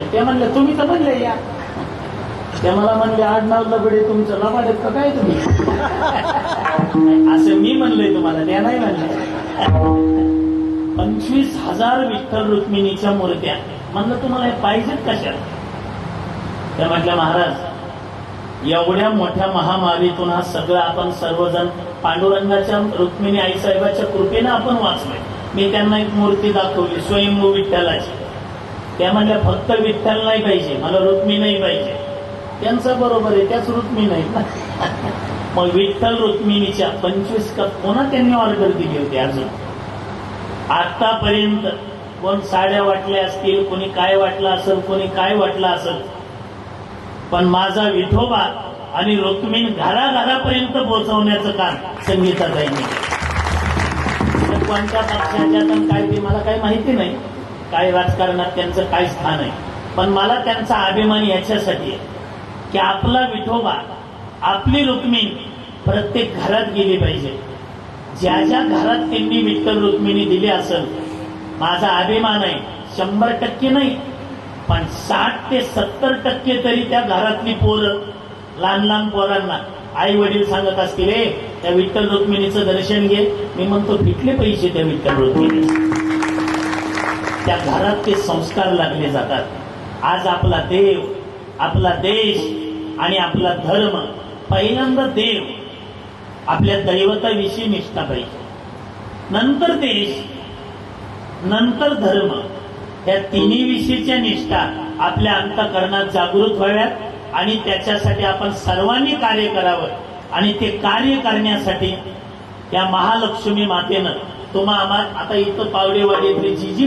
ते म्हणले तुम्ही तर म्हणले या. ते मला म्हणले आडनाव लबडे तुमचं लबाडेत का काय तुम्ही? असं मी म्हणलंय तुम्हाला त्या नाही म्हणले पंचवीस हजार विठ्ठल रुक्मिणीच्या मूर्त्या. म्हणलं तुम्हाला हे पाहिजेत कशात? त्या म्हटल्या महाराज एवढ्या मोठ्या महामारीतून हा सगळं आपण सर्वजण पांडुरंगाच्या रुक्मिणी आईसाहेबाच्या कृपेनं आपण वाचलोय. मी त्यांना एक मूर्ती दाखवली स्वयंभू विठ्ठलाची. त्या म्हणल्या फक्त विठ्ठल नाही पाहिजे मला रुक्मी नाही पाहिजे. त्यांचं बरोबर आहे त्याच रुक्मी नाही ना? मग विठ्ठल रुक्मिणीच्या पंचवीस कप पुन्हा त्यांनी ऑर्डर दिली होती अजून? आतापर्यंत कोण साड्या वाटल्या असतील कोणी काय वाटलं असेल कोणी काय वाटलं असेल. पण माझा विठोबा आणि रुक्मिण घराघरापर्यंत पोहोचवण्याचं काम संगीताताईंनी कोणत्या पक्षाच्या काय ते मला काही माहिती नाही. काय राजकारणात त्यांचं काय स्थान आहे. पण मला त्यांचा अभिमान याच्यासाठी आहे की आपला विठोबा आपली रुक्मिणी प्रत्येक घरात गेली पाहिजे. ज्या ज्या घरात त्यांनी विठ्ठल रुक्मिणी दिली असेल माझा अभिमान आहे शंभर टक्के नाही पण साठ ते सत्तर टक्के तरी त्या घरातली पोरं लहान लहान पोरांना आई वडील सांगत असतील "ए, त्या विठ्ठल रुक्मिणीचं दर्शन घे मी म्हणतो फिटले पैसे त्या विठ्ठल रुक्मिणी त्या घरात ते संस्कार लागले जातात. आज आपला देव आपला देश आणि आपला धर्म पहिल्यांदा देव आपल्या दैवताविषयी निष्ठा पाहिजे. नंतर देश नंतर धर्म या तिन्ही विषयीच्या निष्ठा आपल्या अंतकरणात जागृत व्हाव्यात आणि त्याच्यासाठी आपण सर्वांनी कार्य करावं आणि ते कार्य करण्यासाठी या महालक्ष्मी मातेनं तुम्हा आता इथं पावडेवाडीतली जी जी